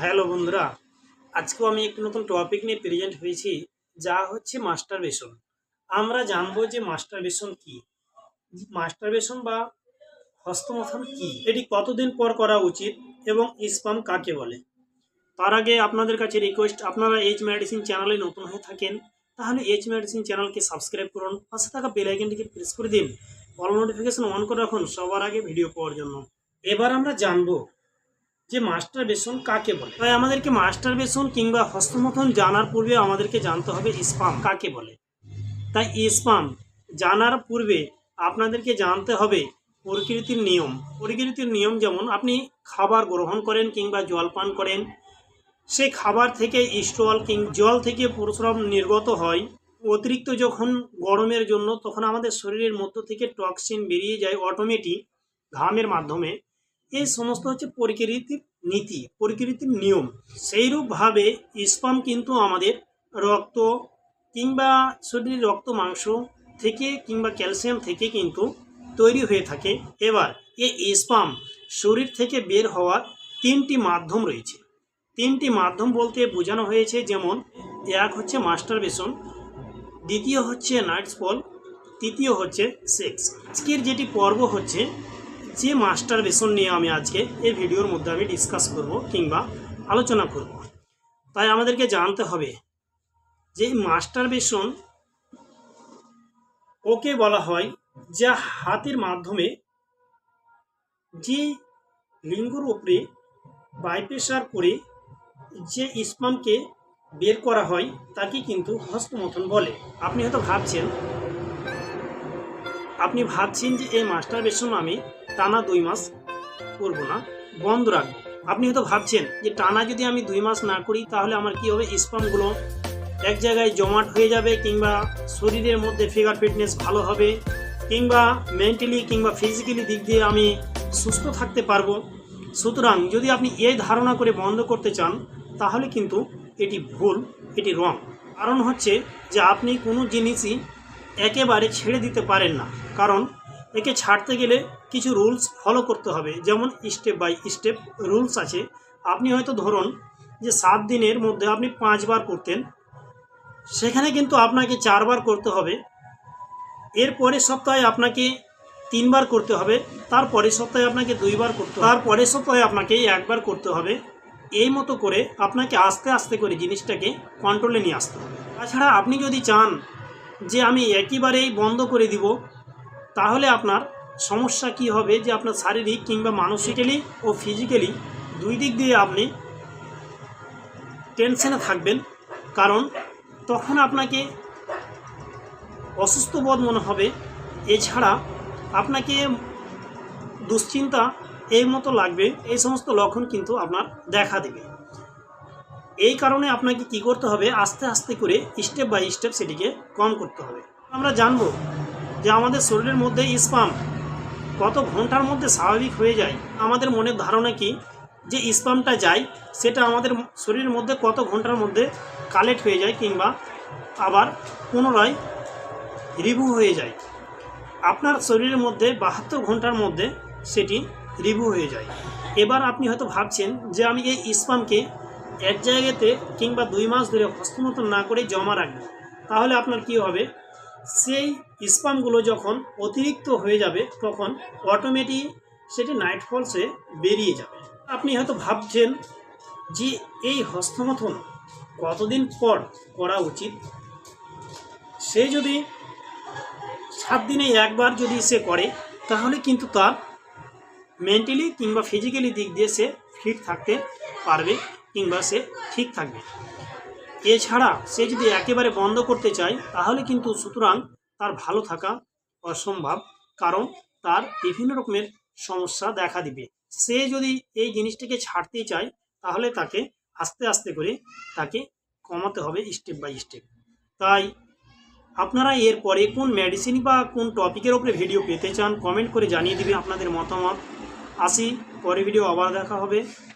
Hello বন্ধুরা, আজকেও আমি একটি নতুন টপিক নিয়ে প্রেজেন্ট হয়েছি, যা হচ্ছে মাস্টারবেশন আমরা জানব যে মাস্টারবেশন কি? মাস্টার বেসন বা হস্তমথন কি? এটি কতদিন পর করা উচিত এবং স্পাম কাকে বলে? তার আগে আপনাদের কাছে রিকোয়েস্ট আপনারা এইচ মেডিসিন চ্যানেলে নতুন হয়ে থাকেন, তাহলে এইচ মেডিসিন চ্যানেলকে সাবস্ক্রাইব করুন, পাশে থাকা বেল আইকনটিকে প্রেস করে দিন অল নোটিফিকেশন অন করে রাখুন সবার আগে ভিডিও পাওয়ার জন্য। এবার আমরা জানব যে মাস্টার বেসন কাকে বলে? তাই আমাদেরকে মাস্টার বেসন কিংবা হস্তমথন জানার পূর্বে আমাদেরকে জানতে হবে স্পাম কাকে বলে? তাই স্পাম জানার পূর্বে আপনাদেরকে জানতে হবে প্রকৃতির নিয়ম। প্রকৃতির নিয়ম যেমন আপনি খাবার গ্রহণ করেন কিংবা জল পান করেন, সে খাবার থেকে স্টল কিং, জল থেকে প্রস্রাব নির্গত হয়। অতিরিক্ত যখন গরমের জন্য তখন আমাদের শরীরের মধ্য থেকে টক্সিন বেরিয়ে যায় অটোমেটিক ঘামের মাধ্যমে। এই সমস্ত হচ্ছে প্রকৃতির নীতি, প্রকৃতির নিয়ম। সেইরূপভাবে স্পাম কিন্তু আমাদের রক্ত কিংবা শরীরের রক্ত মাংস থেকে কিংবা ক্যালসিয়াম থেকে কিন্তু তৈরি হয়ে থাকে। এবার এই স্পাম শরীর থেকে বের হওয়ার তিনটি মাধ্যম রয়েছে। তিনটি মাধ্যম বলতে বোঝানো হয়েছে, যেমন এক হচ্ছে মাস্টারবেশন, দ্বিতীয় হচ্ছে নাইট স্পল তৃতীয় হচ্ছে সেক্স। আজকের যেটি পর্ব হচ্ছে যে মাস্টার বেসন নিয়ে আমি আজকে এই ভিডিওর মধ্যে আমি ডিসকাস করব কিংবা আলোচনা করব। তাই আমাদেরকে জানতে হবে যে মাস্টার বেসন ওকে বলা হয় যা হাতের মাধ্যমে যে লিঙ্গর উপরে বাইপ্রেশার করে যে স্পামকে বের করা হয়, তাকে কিন্তু হস্তমথন বলে। আপনি হয়তো ভাবছেন আপনি ভাবছেন যে এই মাস্টার বেসন আমি টানা দুই মাস করব না, বন্ধ রাখব। আপনি হয়তো ভাবছেন যে টানা যদি আমি দুই মাস না করি, তাহলে আমার কি হবে? স্পামগুলো এক জায়গায় জমাট হয়ে যাবে, কিংবা শরীরের মধ্যে ফিগার ফিটনেস ভালো হবে, কিংবা মেন্টালি কিংবা ফিজিক্যালি দিক দিয়ে আমি সুস্থ থাকতে পারব। সুতরাং যদি আপনি এই ধারণা করে বন্ধ করতে চান, তাহলে কিন্তু এটি ভুল, এটি রং। কারণ হচ্ছে যে আপনি কোনো জিনিসই একেবারে ছেড়ে দিতে পারেন না। কারণ একে ছাড়তে গেলে কিছু রুলস ফলো করতে হবে। যেমন স্টেপ বাই স্টেপ রুলস আছে। আপনি হয়তো ধরুন যে সাত দিনের মধ্যে আপনি পাঁচবার করতেন। সেখানে কিন্তু আপনাকে চারবার করতে হবে। এর পরের সপ্তাহে আপনাকে তিনবার করতে হবে। তার পরের সপ্তাহে আপনাকে দুইবার করতে তার পরের সপ্তাহে আপনাকে একবার করতে হবে। এই মতো করে আপনাকে আস্তে আস্তে করে জিনিসটাকে কন্ট্রোলে নিয়ে আসতে হবে। তাছাড়া আপনি যদি চান যে আমি একইবারেই বন্ধ করে দিব, তাহলে আপনার সমস্যা কি হবে যে আপনার শারীরিক কিংবা মানসিক্যালি ও ফিজিক্যালি দুই দিক দিয়ে আপনি টেনশনে থাকবেন। কারণ তখন আপনাকে অসুস্থ বোধ মনে হবে। এছাড়া আপনাকে দুশ্চিন্তা এই মতো লাগবে, এই সমস্ত লক্ষণ কিন্তু আপনার দেখা দেবে। এই কারণে আপনাকে কি করতে হবে? আস্তে আস্তে করে স্টেপ বাই স্টেপ সেটিকে কম করতে হবে। আমরা জানব যে আমাদের শরীরের মধ্যে স্পাম কত ঘণ্টার মধ্যে স্বাভাবিক হয়ে যায়। আমাদের মনের ধারণা কি? যে স্পামটা যায়, সেটা আমাদের শরীরের মধ্যে কত ঘণ্টার মধ্যে কালেক্ট হয়ে যায় কিংবা আবার পুনরায় রিভু হয়ে যায়। আপনার শরীরের মধ্যে বাহাত্তর ঘণ্টার মধ্যে সেটি রিভু হয়ে যায়। এবার আপনি হয়তো ভাবছেন যে আমি এই স্পামকে এক জায়গাতে কিংবা দুই মাস ধরে হস্তমতন না করে জমা রাখব তাহলে আপনার কি হবে? সেই স্পামগুলো যখন অতিরিক্ত হয়ে যাবে, তখন অটোমেটিক সেটি নাইট ফলসে বেরিয়ে যাবে। আপনি হয়তো ভাবছেন যে এই হস্তমথন কতদিন পর করা উচিত? সে যদি সাত দিনে একবার যদি সে করে, তাহলে কিন্তু তার মেন্টালি কিংবা ফিজিক্যালি দিক দিয়ে সে ফিট থাকতে পারবে। কিংবা সে ঠিক থাকবে। এছাড়া সে যদি একেবারে বন্ধ করতে চায়, তাহলে কিন্তু সুতরাং তার ভালো থাকা অসম্ভব, কারণ তার বিভিন্ন রকমের সমস্যা দেখা দিবে। সে যদি এই জিনিসটাকে ছাড়তে চায়, তাহলে তাকে আস্তে আস্তে করে তাকে কমাতে হবে স্টেপ বাই স্টেপ তাই আপনারা এরপরে কোন মেডিসিন বা কোন টপিকের ওপরে ভিডিও পেতে চান কমেন্ট করে জানিয়ে দিবে আপনাদের মতামত। আসি, পরে ভিডিও আবার দেখা হবে।